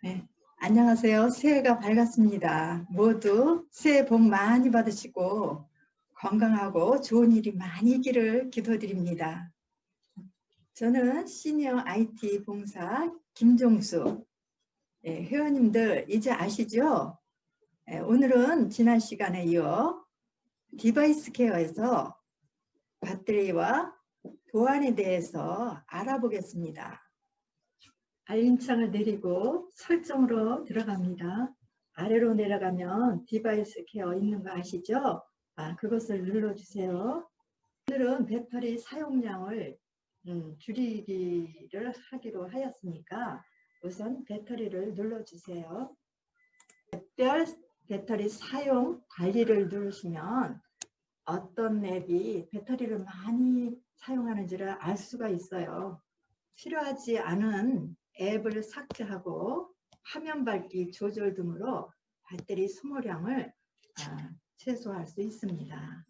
네, 안녕하세요. 새해가 밝았습니다. 모두 새해 복 많이 받으시고 건강하고 좋은 일이 많이 있기를 기도드립니다. 저는 시니어 IT 봉사 김종수. 예, 회원님들 이제 아시죠? 예, 오늘은 지난 시간에 이어 디바이스 케어에서 배터리와 보안에 대해서 알아보겠습니다. 알림창을 내리고 설정으로 들어갑니다. 아래로 내려가면 디바이스 케어 있는 거 아시죠? 아, 그것을 눌러주세요. 오늘은 배터리 사용량을 음, 줄이기를 하기로 하였으니까 우선 배터리를 눌러주세요. 특별 배터리 사용 관리를 누르시면 어떤 앱이 배터리를 많이 사용하는지를 알 수가 있어요. 필요하지 않은 앱을 삭제하고 화면 밝기 조절 등으로 배터리 소모량을 아, 최소화할 수 있습니다.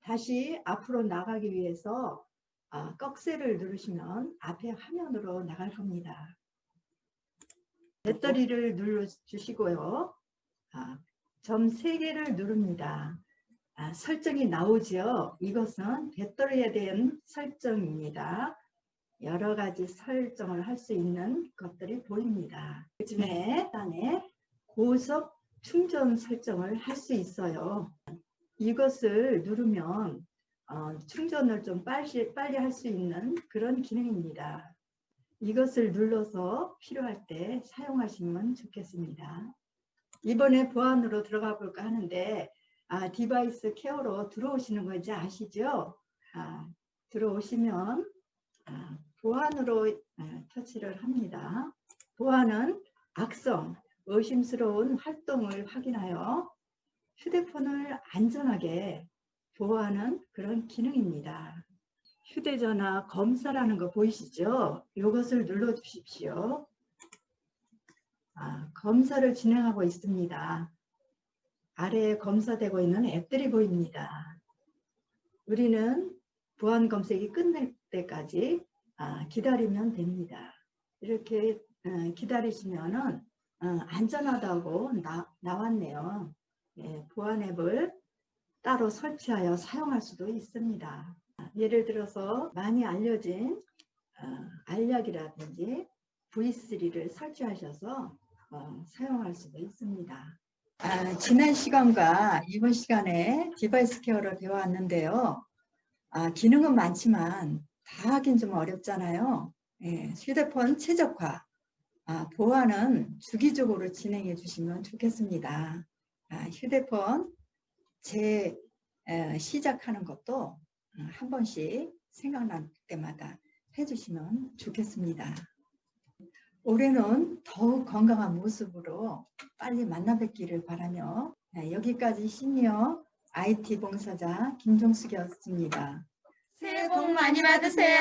다시 앞으로 나가기 위해서 아, 꺽쇠를 누르시면 앞에 화면으로 나갈 겁니다. 배터리를 눌러주시고요. 아, 점 3개를 누릅니다. 아, 설정이 나오죠. 이것은 배터리에 대한 설정입니다. 여러 가지 설정을 할 수 있는 것들이 보입니다. 요즘에 안에 고속 충전 설정을 할 수 있어요. 이것을 누르면 어, 충전을 좀 빨리, 빨리 할 수 있는 그런 기능입니다. 이것을 눌러서 필요할 때 사용하시면 좋겠습니다. 이번에 보안으로 들어가 볼까 하는데 아, 디바이스 케어로 들어오시는 거 이제 아시죠? 아, 들어오시면 아, 보안으로 아, 터치를 합니다. 보안은 악성, 의심스러운 활동을 확인하여 휴대폰을 안전하게 보호하는 그런 기능입니다. 휴대전화 검사라는 거 보이시죠? 이것을 눌러 주십시오. 아, 검사를 진행하고 있습니다. 아래에 검사되고 있는 앱들이 보입니다. 우리는 보안 검색이 끝날 때까지 아, 기다리면 됩니다. 이렇게 어, 기다리시면은 어, 안전하다고 나, 나왔네요. 예, 보안 앱을 따로 설치하여 사용할 수도 있습니다. 예를 들어서 많이 알려진 어, 알약이라든지 V3를 설치하셔서 어, 사용할 수도 있습니다. 아, 지난 시간과 이번 시간에 디바이스 케어를 배워왔는데요. 아, 기능은 많지만 다 하긴 좀 어렵잖아요. 예, 휴대폰 최적화, 아, 보안은 주기적으로 진행해 주시면 좋겠습니다. 아, 휴대폰 재 에, 시작하는 것도 어, 한 번씩 생각날 때마다 해주시면 좋겠습니다. 올해는 더욱 건강한 모습으로 빨리 만나 뵙기를 바라며 네, 여기까지 시니어 IT 봉사자 김종숙이었습니다. 새해 복 많이 받으세요.